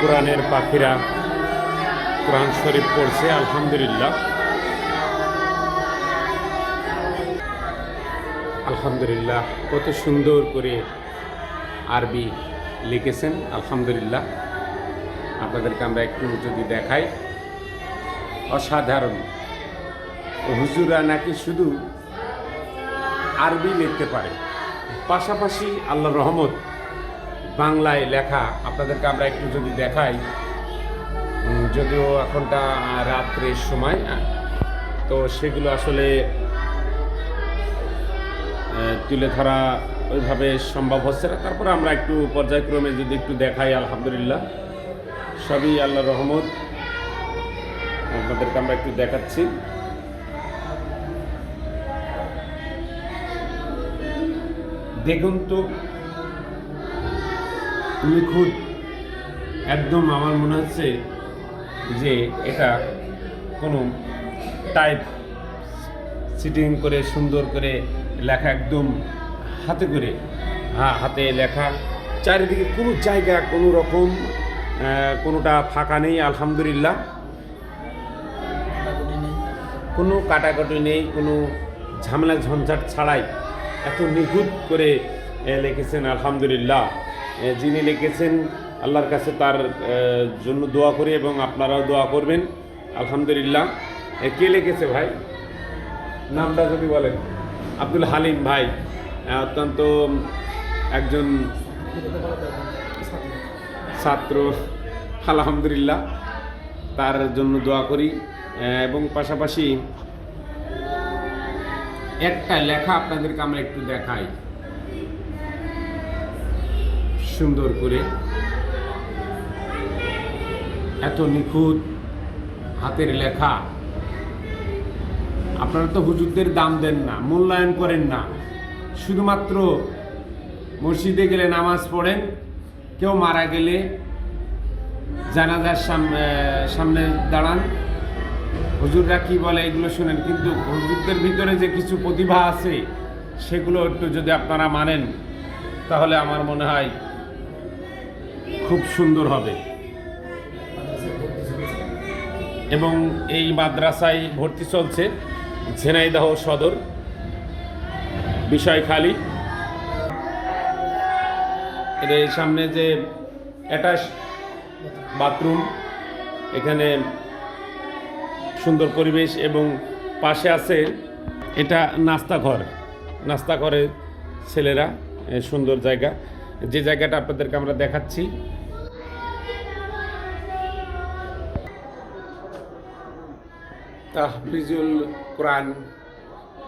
কোরআনের পাখিরা কোরআন শরীফ পড়ছে, আলহামদুলিল্লাহ। আলহামদুলিল্লাহ, কত সুন্দর করে আরবি লিখেছেন, আলহামদুলিল্লাহ। আপনাদেরকে আমরা একটু যদি দেখাই, অসাধারণ। হুজুরা নাকি শুধু আরবি লিখতে পারে। পাশাপাশি আল্লাহ রহমত বাংলায় লেখা। আপনাদেরকে আমরা একটু যদি দেখাই। যদিও এখনটা রাত্রের সময় তো সেগুলো আসলে তুলে ধরা ওইভাবে সম্ভব হচ্ছে না। তারপরে আমরা একটু পর্যায়ক্রমে যদি একটু দেখাই, আলহামদুলিল্লাহ। সবই আল্লাহ রহমত। আপনাদেরকে আমরা একটু দেখাচ্ছি। দেখুন তো নিখুঁত একদম আমার মনে হচ্ছে যে এটা কোনো টাইপ সিটিং করে সুন্দর করে লেখা একদম হাতে করে হ্যাঁ হাতে লেখা। চারিদিকে কোনো জায়গা কোনো রকম কোনোটা ফাঁকা নেই আলহামদুলিল্লাহ। কোনো কাটাকাটি নেই কোনো ঝামেলা ঝঞ্ঝাট ছাড়াই এত নিখুঁত করে লিখেছেন আলহামদুলিল্লাহ। যিনি লিখেছেন, আল্লাহর কাছে তার জন্য দোয়া করি এবং আপনারাও দোয়া করবেন। আলহামদুলিল্লাহ। কে লিখেছে ভাই? নামটা যদি বলেন। আব্দুল হালিম ভাই। অত্যন্ত একজন ছাত্র। আলহামদুলিল্লাহ। তার জন্য দোয়া করি। এবং পাশাপাশি একটা লেখা আপনাদেরকে আমরা একটু দেখাই। সুন্দর করে এত নিখুঁত হাতের লেখা। আপনারা তো হুজুরদের দাম দেন না, মূল্যায়ন করেন না। শুধুমাত্র মসজিদে গেলে নামাজ পড়েন, কেউ মারা গেলে জানাজার সামনে সামনে দাঁড়ান। হুজুররা কি বলে এগুলো শোনেন, কিন্তু হুজুরদের ভিতরে যে কিছু প্রতিভা আছে, সেগুলো একটু যদি আপনারা মানেন, তাহলে আমার মনে হয় খুব সুন্দর হবে। এবং এই মাদ্রাসায় ভর্তি চলছে ঝেনাইদহ সদর। বিষয় খালি। এর সামনে যে অ্যাটাচ বাথরুম, এখানে সুন্দর পরিবেশ এবং পাশে আছে এটা নাস্তা ঘর নাস্তা করে ছেলেরা সুন্দর জায়গা। যে জায়গাটা আপনাদেরকে আমরা দেখাচ্ছি। তাহফিজুল কোরআন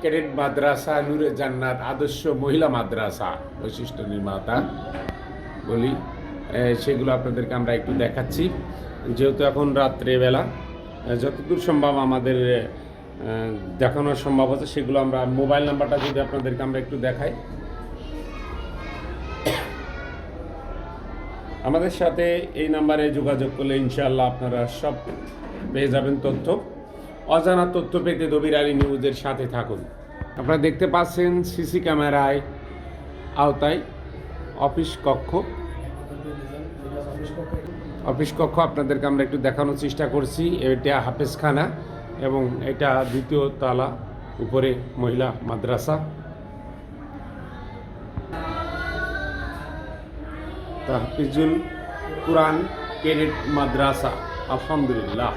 ক্যাডেট মাদ্রাসা নূরে জান্নাত আদর্শ মহিলা মাদ্রাসা বৈশিষ্ট্য নির্মাতা বলি সেগুলো আপনাদেরকে আমরা একটু দেখাচ্ছি। যেহেতু এখন রাত্রেবেলা যতদূর সম্ভব আমাদের এ, দেখানো সম্ভব হচ্ছে সেগুলো আমরা মোবাইল নাম্বারটা যদি আপনাদেরকে আমরা একটু দেখাই। আমাদের সাথে এই নাম্বারে যোগাযোগ করলে ইনশাআল্লাহ আপনারা সব পেয়ে যাবেন তথ্য। অজানা তথ্য পেতে দবির আলী নিউজের সাথে থাকুন। আপনারা দেখতে পাচ্ছেন সিসি ক্যামেরায় আওতায় অফিস কক্ষ। অফিস কক্ষ আপনাদেরকে আমরা একটু দেখানোর চেষ্টা করছি। এটা হাফেজখানা এবং এটা দ্বিতীয় তালা, উপরে মহিলা মাদ্রাসা। তাহফিজুল কোরআন ক্যাডেট মাদ্রাসা আলহামদুলিল্লাহ।